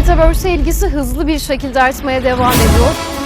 Metaverse ilgisi hızlı bir şekilde artmaya devam ediyor.